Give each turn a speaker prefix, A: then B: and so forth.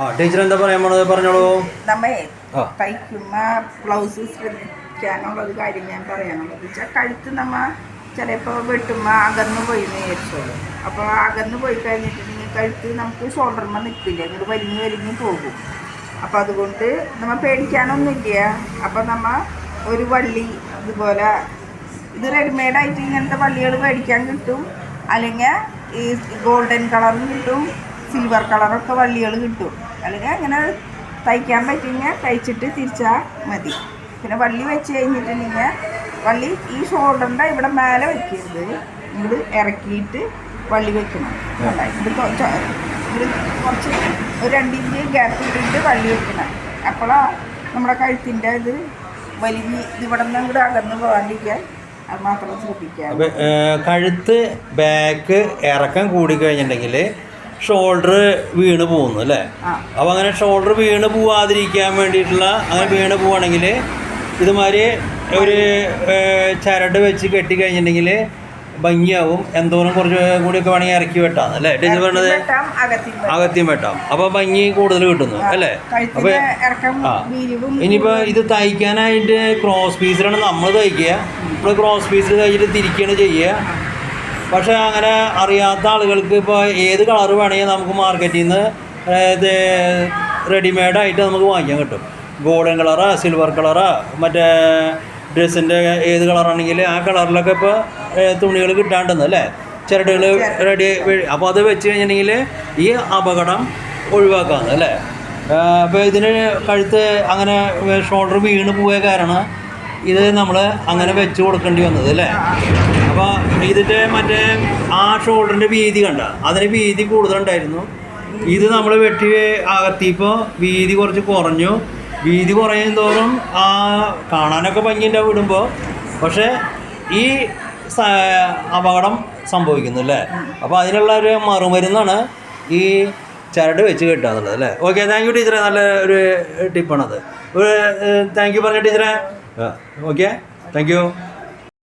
A: ആ ടീച്ചർ എന്താ പറയാൻ പോണത്? പറഞ്ഞോളൂ.
B: നമ്മേ തയ്ക്കുന്ന ബ്ലൗസ് ശ്രദ്ധിക്കാനുള്ള ഒരു കാര്യം ഞാൻ പറയാനുള്ളത്. വെച്ചാൽ കഴുത്ത് നമ്മ ചിലപ്പോൾ വെട്ടുമ്പോൾ അകന്ന് പോയി എന്ന് വിചാരിച്ചോളൂ. അപ്പോൾ അകന്ന് പോയി കഴിഞ്ഞിട്ടുണ്ടെങ്കിൽ കഴുത്ത് നമുക്ക് ഷോൾഡർമ നിൽക്കില്ല ഇങ്ങോട്ട് വലിഞ്ഞ് വലിഞ്ഞ് പോകും. അപ്പോൾ അതുകൊണ്ട് നമ്മൾ പേടിക്കാനൊന്നുമില്ല. അപ്പോൾ നമ്മ ഒരു വള്ളി ഇതുപോലെ ഇത് റെഡിമെയ്ഡായിട്ട് ഇങ്ങനത്തെ വള്ളികൾ മേടിക്കാൻ കിട്ടും. അല്ലെങ്കിൽ ഈ ഗോൾഡൻ കളറും കിട്ടും. സിൽവർ കളറൊക്കെ വള്ളികൾ കിട്ടും. അല്ലെങ്കിൽ അങ്ങനെ തയ്ക്കാൻ പറ്റിയെങ്കിൽ തയ്ച്ചിട്ട് തിരിച്ചാൽ മതി. പിന്നെ വള്ളി വെച്ച് കഴിഞ്ഞിട്ടുണ്ടെങ്കിൽ വള്ളി ഈ ഷോൾഡറിന്റെ ഇവിടെ മേലെ വെക്കരുത്. നിങ്ങൾ ഇറക്കിയിട്ട് വള്ളി വെക്കണം? ഇത് ഇത് കുറച്ച് ഒരു രണ്ടിഞ്ച് ഗ്യാപ്പ് ഇട്ടിട്ട് വള്ളി വെക്കണം. അപ്പോഴാണ് നമ്മുടെ കഴുത്തിന്റെ ഇത് വലിയ ഇവിടെ നിന്ന് അങ്ങോട്ട് അകന്ന് പോകാണ്ടിരിക്കാൻ അത് മാത്രം ശ്രദ്ധിക്കാം
A: കഴുത്ത് ബാക്ക് ഇറക്കം കൂടി കഴിഞ്ഞിട്ടുണ്ടെങ്കിൽ ഷോൾഡർ വീണ് പോകുന്നു അല്ലേ?
B: അപ്പം
A: അപ്പോൾ അങ്ങനെ ഷോൾഡർ വീണ് പോവാതിരിക്കാൻ വേണ്ടിയിട്ടുള്ള അങ്ങനെ വീണ് പോവാണെങ്കിൽ ഇതുമാതിരി ഒരു ചരട് വെച്ച് കെട്ടി കഴിഞ്ഞിട്ടുണ്ടെങ്കിൽ ഭംഗിയാവും. എന്തോരം കുറച്ച് കൂടിയൊക്കെ വേണമെങ്കിൽ ഇറക്കി വെട്ടാം അല്ലേ? ടീച്ചർ പറഞ്ഞത്
B: അകത്തിയും വെട്ടാം.
A: അകത്യം വെട്ടാം. അപ്പോൾ ഭംഗി കൂടുതൽ കിട്ടുന്നു അല്ലേ? അപ്പോൾ ആ. ഇനിയിപ്പോൾ ഇത് തയ്ക്കാനായിട്ട് ക്രോസ് പീസിലാണ് നമ്മൾ തയ്ക്കുക. നമ്മൾ ക്രോസ് പീസിൽ തയ്ച്ചിട്ട് തിരിക്കുകയാണ് ചെയ്യുക. പക്ഷേ അങ്ങനെ അറിയാത്ത ആളുകൾക്ക് ഇപ്പോൾ ഏത് കളർ വേണമെങ്കിൽ നമുക്ക് മാർക്കറ്റിൽ നിന്ന് ഇത് റെഡിമെയ്ഡായിട്ട് നമുക്ക് വാങ്ങിക്കാൻ കിട്ടും. ഗോൾഡൻ കളറാ സിൽവർ കളറാ മറ്റേ ഡ്രസ്സിന്റെ ഏത് കളറാണെങ്കിൽ ആ കളറിലൊക്കെ ഇപ്പോൾ തുണികൾ കിട്ടാണ്ടെന്ന് അല്ലേ? ചിരടുകൾ റെഡി അപ്പോൾ അത് വെച്ച് കഴിഞ്ഞിട്ടുണ്ടെങ്കിൽ ഈ അപകടം ഒഴിവാക്കാമെന്ന് അല്ലേ? അപ്പോൾ ഇതിന് കഴുത്ത് അങ്ങനെ ഷോൾഡർ വീണ് പോയ കാരണം ഇത് നമ്മൾ അങ്ങനെ വെച്ച് കൊടുക്കേണ്ടി വന്നത് അല്ലേ? അപ്പോൾ ഇതിന്റെ മറ്റേ ആ ഷോൾഡറിന്റെ വീതി കണ്ട. അതിന് വീതി കൂടുതലുണ്ടായിരുന്നു. ഇത് നമ്മൾ വെട്ടി അകത്തിയപ്പോൾ വീതി കുറച്ച് കുറഞ്ഞു. വീതി കുറയും തോറും ആ കാണാനൊക്കെ ഭംഗിയുണ്ടാവും വിടുമ്പോൾ പക്ഷേ ഈ അപകടം സംഭവിക്കുന്നു അല്ലേ അപ്പോൾ അതിനുള്ള ഒരു മറുമരുന്നാണ് ഈ ചരട് വെച്ച് കെട്ടുക എന്നുള്ളത് അല്ലേ? ഓക്കെ താങ്ക് യു ടീച്ചറെ. നല്ല ഒരു ടിപ്പാണത്. ഒരു താങ്ക് യു പറഞ്ഞ ടീച്ചറെ? Okay thank you